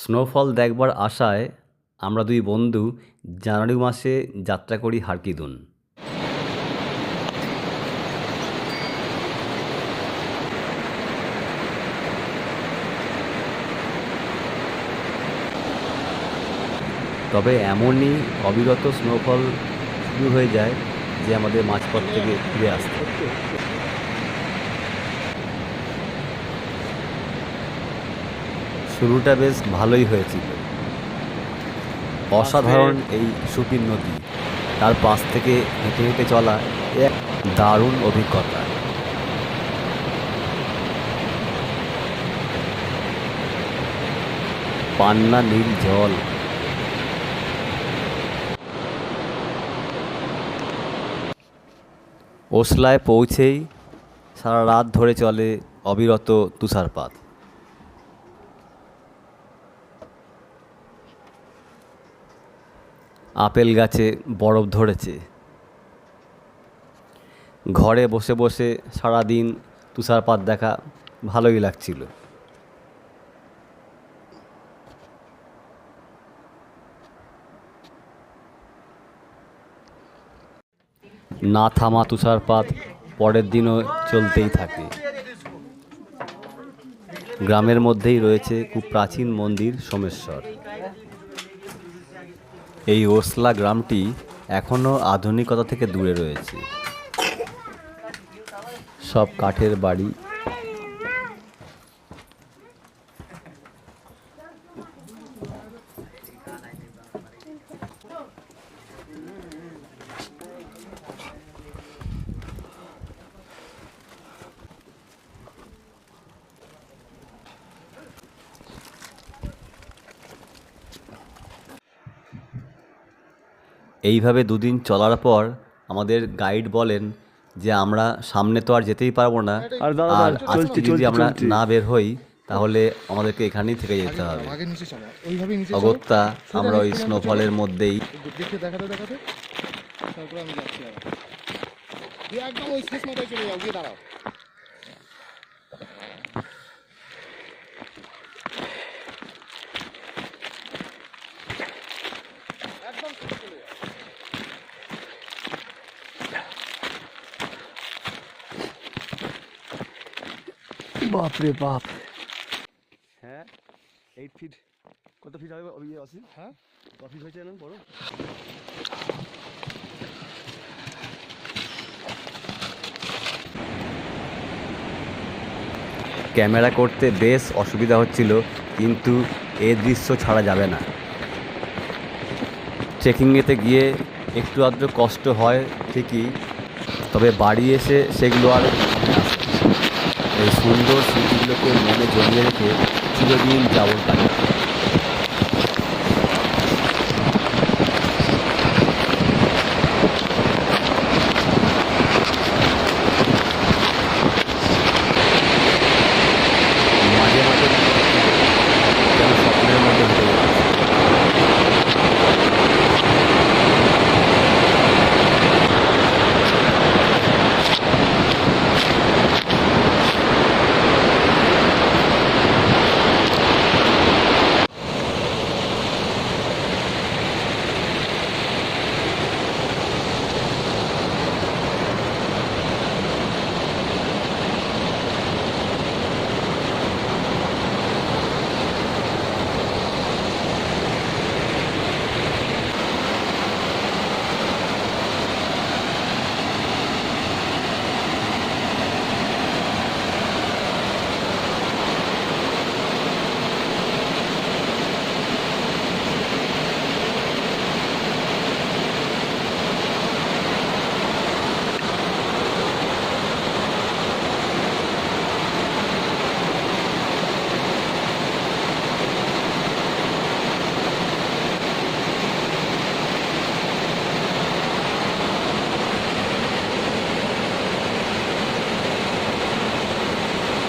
Snowfall দেখবার আশায় আমরা দুই বন্ধু জানুয়ারি মাসে যাত্রা করি হারকিদুন। তবে এমনই অবিরত স্নোফল শুরু হয়ে যায় যে আমাদের মাঝপথ থেকে ফিরে আসতে। শুরুটা বেশ ভালোই হয়েছিল। অসাধারণ এই সুপির নদী তার পাশ থেকে হেঁটে হেঁটে চলা এক দারুণ অভিজ্ঞতা। পান্না নীল জল। ওসলায় পৌঁছেই সারা রাত ধরে চলে অবিরত তুষারপাত। আপেল গাছে বরফ ধরেছে। ঘরে বসে বসে সারাদিন তুষারপাত দেখা ভালোই লাগছিল। না থামা তুষারপাত পরের দিনও চলতেই থাকে। গ্রামের মধ্যেই রয়েছে খুব প্রাচীন মন্দির সোমেশ্বর। এই ওসলা গ্রামটি এখনও আধুনিকতা থেকে দূরে রয়েছে। সব কাঠের বাড়ি এইভাবে দুদিন চলার পর আমাদের গাইড বলেন যে আমরা সামনে তো আর যেতেই পারব না। আর আজকে যদি আমরা না বের হই তাহলে আমাদেরকে এখানেই থেকে যেতে হবে। অগত্যা আমরা ওই স্নোফলের মধ্যেই। দেখাতে দেখাতে। তারপরে আমি যাচ্ছি একদম ওই শেষ মাথায় চলে যাও গিয়ে দাঁড়াও। বাপরে বাপ। হ্যাঁ এইট ফিট কত ফিট হবে? ইয়ে আছে? হ্যাঁ। কত ফিট হয়েছে জানেন বড়? ক্যামেরা করতে বেশ অসুবিধা হচ্ছিল কিন্তু এ দৃশ্য ছাড়া যাবে না। ট্রেকিংয়েতে গিয়ে একটু আধটু কষ্ট হয় ঠিকই তবে বাড়ি এসে সেগুলো আর আসে। এই সুন্দর স্মৃতিগুলোকে মনে জমিয়ে রেখে চিরদিন কাটে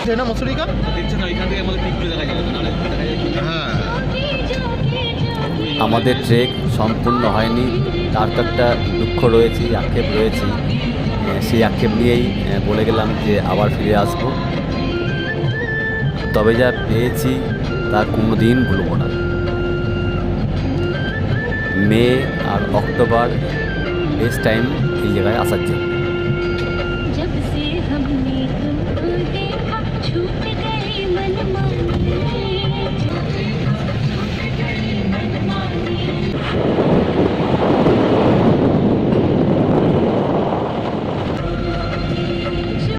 উঠে না মসুরিকা হ্যাঁ। আমাদের ট্রেক সম্পূর্ণ হয়নি তার তো একটা দুঃখ রয়েছে আক্ষেপ রয়েছে। সেই আক্ষেপ নিয়েই বলে গেলাম যে আবার ফিরে আসব। তবে যা পেয়েছি তা কোনো দিন ভুলব না। মে আর অক্টোবর বেস্ট টাইম এই জায়গায় আসার জন্য।